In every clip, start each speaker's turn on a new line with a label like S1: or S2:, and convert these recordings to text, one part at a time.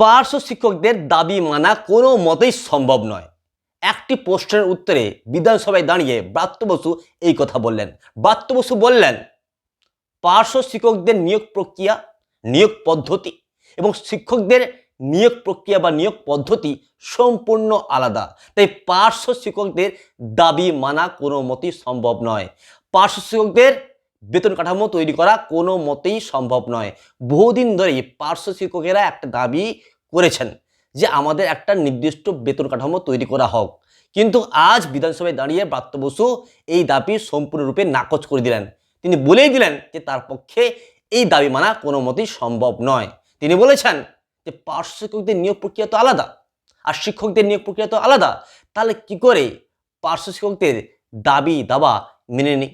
S1: পার্শ্ব শিক্ষকদের দাবি মানা কোনো মতেই সম্ভব নয়। একটি প্রশ্নের উত্তরে বিধানসভায় দাঁড়িয়ে ব্রাত্য বসু এই কথা বললেন। ব্রাত্য বসু বললেন, পার্শ্ব শিক্ষকদের নিয়োগ প্রক্রিয়া, নিয়োগ পদ্ধতি এবং শিক্ষকদের নিয়োগ প্রক্রিয়া বা নিয়োগ পদ্ধতি সম্পূর্ণ আলাদা। তাই পার্শ্ব শিক্ষকদের দাবি মানা কোনো মতেই সম্ভব নয়। পার্শ্ব শিক্ষকদের বেতন কাঠামো তৈরি করা কোনো মতেই সম্ভব নয়। বহুদিন ধরেই পার্শ্ব শিক্ষকেরা একটা দাবি করেছেন যে আমাদের একটা নির্দিষ্ট বেতন কাঠামো তৈরি করা হোক। কিন্তু আজ বিধানসভায় দাঁড়িয়ে ব্রাত্য বসু এই দাবি সম্পূর্ণরূপে নাকচ করে দিলেন। তিনি বলেই দিলেন যে তার পক্ষে এই দাবি মানা কোনো মতেই সম্ভব নয়। তিনি বলেছেন যে পার্শ্ব শিক্ষকদের নিয়োগ প্রক্রিয়া তো আলাদা, আর শিক্ষকদের নিয়োগ প্রক্রিয়া তো আলাদা। তাহলে কি করে পার্শ্ব শিক্ষকদের দাবি দাবা মেনে নিই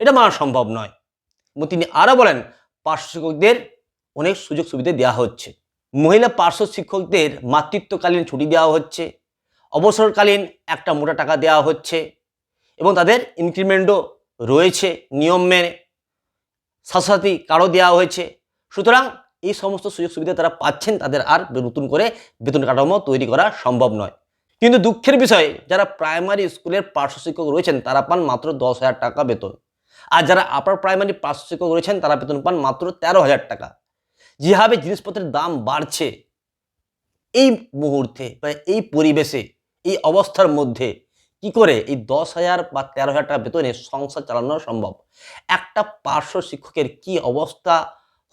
S1: এটা মানা সম্ভব নয়। এবং তিনি আরও বলেন, পার্শ্ব শিক্ষকদের অনেক সুযোগ সুবিধা দেওয়া হচ্ছে। মহিলা পার্শ্ব শিক্ষকদের মাতৃত্বকালীন ছুটি দেওয়া হচ্ছে, অবসরকালীন একটা মোটা টাকা দেওয়া হচ্ছে এবং তাদের ইনক্রিমেন্টও রয়েছে, নিয়ম মেনে। স্বাস্থ্যসাথী কার্ডও দেওয়া হয়েছে। সুতরাং এই সমস্ত সুযোগ সুবিধা তারা পাচ্ছেন, তাদের আর নতুন করে বেতন কাঠামো তৈরি করা সম্ভব নয়। কিন্তু দুঃখের বিষয়, যারা প্রাইমারি স্কুলের পার্শ্ব শিক্ষক রয়েছেন, তারা পান মাত্র দশ হাজার টাকা বেতন। আর যারা আপার প্রাইমারি পার্শ্ব শিক্ষক রয়েছেন তারা বেতন পান মাত্র তেরো হাজার টাকা। যেভাবে জিনিসপত্রের দাম বাড়ছে, এই মুহূর্তে বা এই পরিবেশে, এই অবস্থার মধ্যে, কি করে এই দশ হাজার বা তেরো হাজার টাকা বেতনে সংসার চালানো সম্ভব? একটা পার্শ্ব শিক্ষকের কি অবস্থা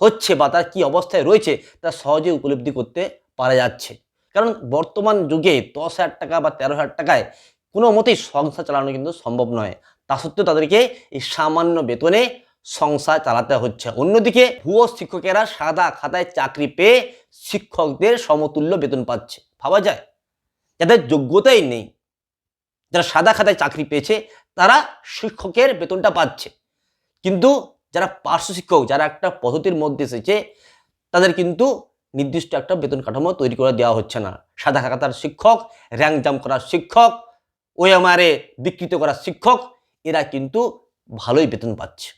S1: হচ্ছে বা তার কি অবস্থায় রয়েছে, তা সহজে উপলব্ধি করতে পারা যাচ্ছে। কারণ বর্তমান যুগে দশ হাজার টাকা বা তেরো হাজার টাকায় কোনো মতেই সংসার চালানো কিন্তু সম্ভব নয়। তা সত্ত্বেও তাদেরকে এই সামান্য বেতনে সংসার চালাতে হচ্ছে। অন্যদিকে ভুয়ো শিক্ষকেরা সাদা খাতায় চাকরি পেয়ে শিক্ষকদের সমতুল্য বেতন পাচ্ছে। ভাবা যায়, যাদের যোগ্যতাই নেই, যারা সাদা খাতায় চাকরি পেয়েছে, তারা শিক্ষকের বেতনটা পাচ্ছে। কিন্তু যারা পার্শ্ব শিক্ষক, যারা একটা পদ্ধতির মধ্যে এসেছে, তাদের কিন্তু নির্দিষ্ট একটা বেতন কাঠামো তৈরি করে দেওয়া হচ্ছে না। সাদা খাতার শিক্ষক, র্যাঙ্ক জাম করা শিক্ষক, ওএমআরে বিকৃত করা শিক্ষক এরা কিন্তু ভালোই বেতন পাচ্ছে।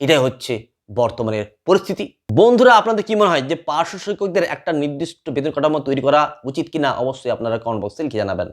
S1: এটাই হচ্ছে বর্তমানের পরিস্থিতি। বন্ধুরা, আপনাদের কি মনে হয় যে পার্শ্ব শিক্ষকদের একটা নির্দিষ্ট বেতন কাঠামো তৈরি করা উচিত কিনা? অবশ্যই আপনারা কমেন্ট বক্সে লিখে জানাবেন।